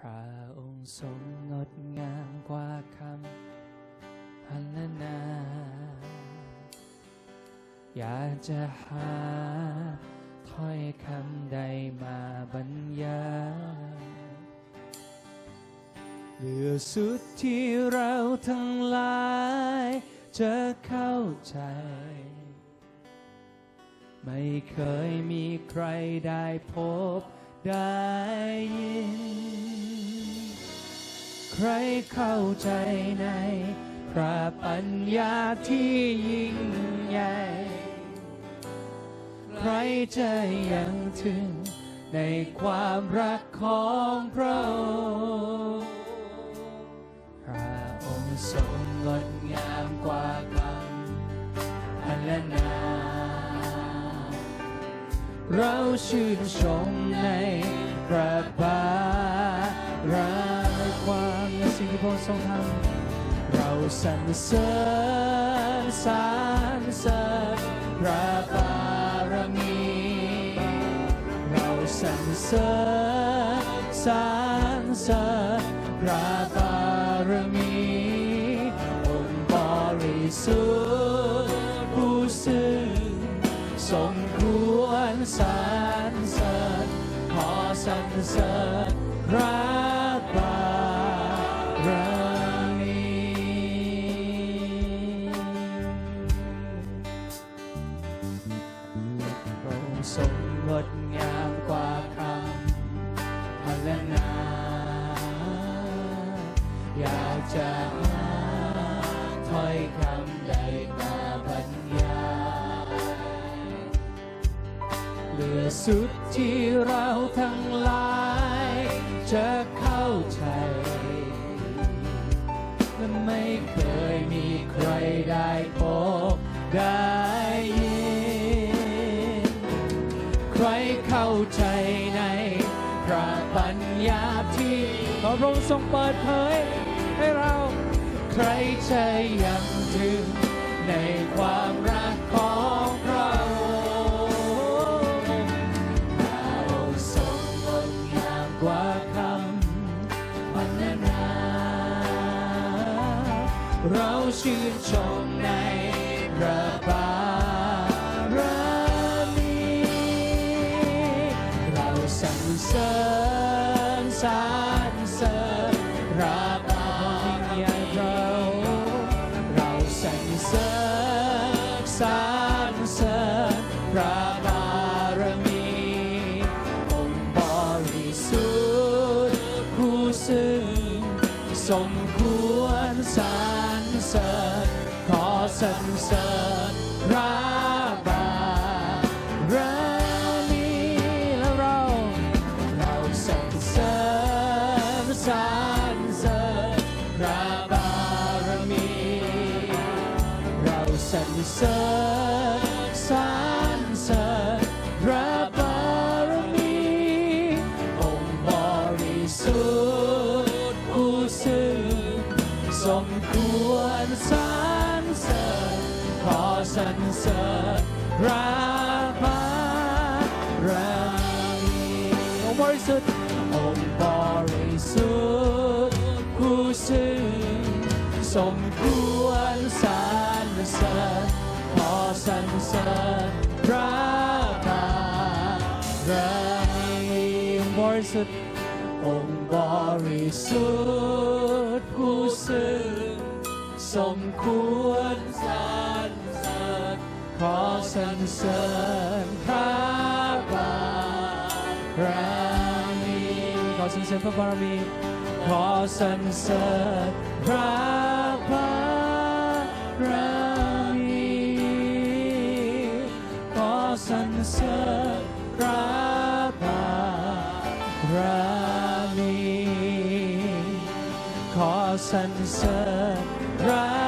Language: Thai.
พระองค์ทรงงดงามกว่าคำพรรณนา อยากจะหาถ้อยคำใดมาบรรยายเหลือสุดที่เราทั้งหลาย จะเข้าใจ ไม่เคยมีใครได้พบได้ยิน ครเข้าใจใน พระปัญญาที่ยิ่งใหญ่ ใครจะยังถึงในความรักของพระองค์ พระองค์ทรงงดงามกว่าคำพรรณนา เราชื่นชมในพระบา สิ่งที่พระองค์ทรงทำเราสรรเสริญสรรเสริญพระบารมีเราสรรเสริญสรรเสริญพระบารมีองค์บริสุทธิ์ผู้ซึ่งสมควรสรรเสริญขอสรรเสริญพระ ระองค์ทรงงดงามกว่าคำพรรณนา อยากจะหาถ้อยคำใดมาบรรยายเหลือสุดที่เราทั้งหลาย จะเข้าใจและไม่เคยมีใครได้พบได้ เข้าใจในพระปัญญาที่พระองค์ทรงเปิดเผยให้เราใครจะยังถึงในความรักของพระองค์พระองค์ทรงงดงามกว่าคำพรรณนาเราชื่นชมในพระบา เสริญสรรเสริญพระบารมีเราเราสรรเสริญสรรเสริญพระบารมีองค์บริสุทธิ์ผู้ซึ่งสมควรสรรเสริญขอสรรเสริญพระ สรรเสริญพระบารมี เราสรรเสริญสรรเสริญพระบารมี องค์บริสุทธิ์ผู้ซึ่งสมควรสรรเสริญขอสรรเสริญพระบารมีองค์บริสุทธิ์ สมควรสรรเสริญขอสรรเสริญพระบารมีบริสุทธิ์องค์บริสุทธิ์ผู้ซึ่งสมควรสรรเสริญขอสรรเสริญพระบารมีขอสรรเสริญพระบารมีขอสรรเสริญพระ พระมีขอสรรเสริญพระ